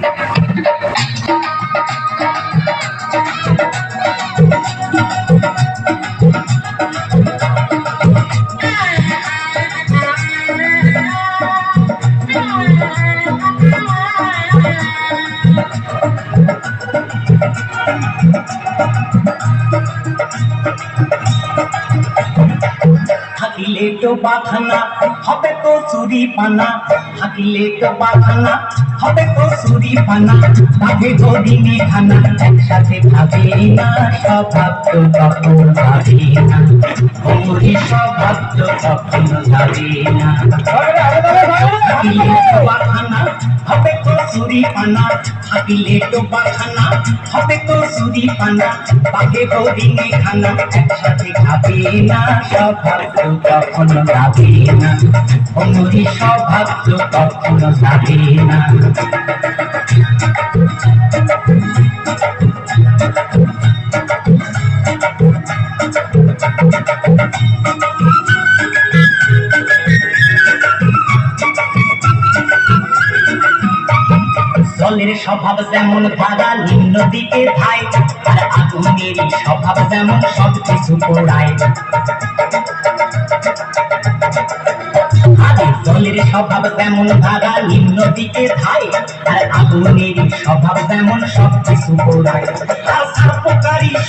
Thank you. থাকিলে তো বাখানা হবে তো চুরি পানা থাকিলে তো বাখানা হবে তো চুরি পানা তাকে গরিনে খানা একসাথে খাবে না স্বভাব তো কখন যাবে না। স্বভাব তো কখন যাবে না। থাকিলে তো বাখানা হবে তো সুরি পানা থাকিলে তো বাখানা হবে তো সুরি পানা তাকে গরিনে খানা সাথে খাবে না স্বভাব তো কখনো যাবে না অনুরি স্বভাব তো কখনো যাবে না জলের স্বভাব যেমন ধারা নিম্ন দিকে ধায় আর আগুনেরই স্বভাব যেমন সব কিছু পোড়ায় জলের স্বভাব যেমন ধারা নিম্ন দিকে ধায় আর আগুনেরই স্বভাব যেমন সব কিছু পোড়ায়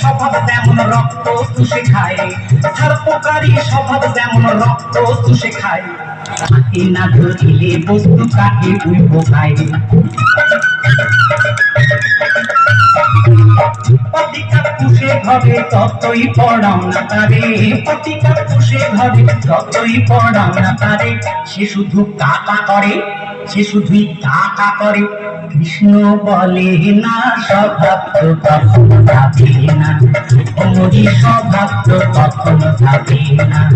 স্বভাব যেমন রক্ত চুষে খায়। সার্পকারী স্বভাব যেমন রক্ত চুষে খায়। হাতে না ধরিলে বস্তু কাকে উইব খায় সে শুধু কাকা করে, সে শুধুই কাকা করে। কৃষ্ণ বলে, না স্বভাব তো কখনো যাবে না। অমরি স্বভাব তো কখনো যাবে না।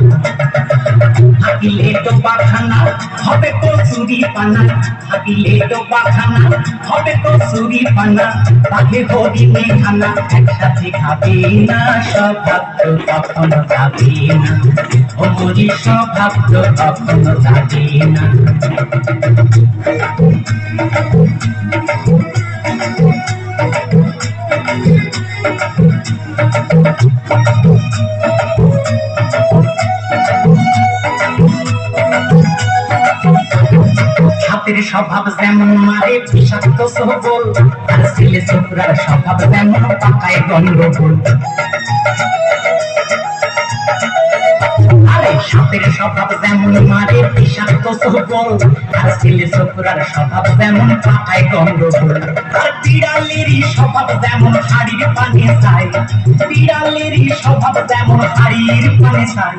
থাকিলে তো পাখানা, হবে তো চুরি পানা। থাকিলে তো পাখানা, হবে তো চুরি পানা। তাকে হরিণে খানা একসাথে খাবে না স্বভাব তো কখনো যাবে না। অমরি স্বভাব তো কখনো যাবে না। হাতের স্বভাব যেমন মারে, বিষাক্ত সবল আর ছেলে ছোকরার স্বভাব যেমন পাকায় গন্ডগোল সাপের স্বভাব যেমন মারে, বিষাক্ত আর ছেলে ছোকরার স্বভাব যেমন পাকায় গন্ডগোল আর বিড়ালেরই স্বভাব যেমন হাড়ির পানে চায়। বিড়ালেরই স্বভাব যেমন হাড়ির পানে চায়।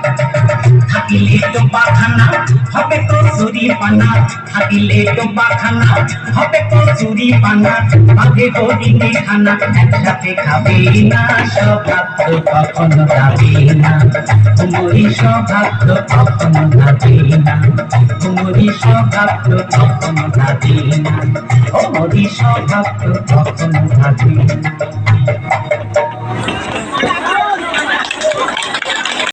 থাকিলে তো পাখানা, হবে তো চুরি পানা। থাকিলে তো পাখানা, হবে তো চুরি পানা। বাঘে হরিণে খানা, একসাথে খাবে না স্বভাব তো কখনো যাবে না। কুমরি স্বভাব তো কখনো যাবে না। কুমরি স্বভাব তো কখনো যাবে না। কুমরি স্বভাব তো কখনো যাবে না।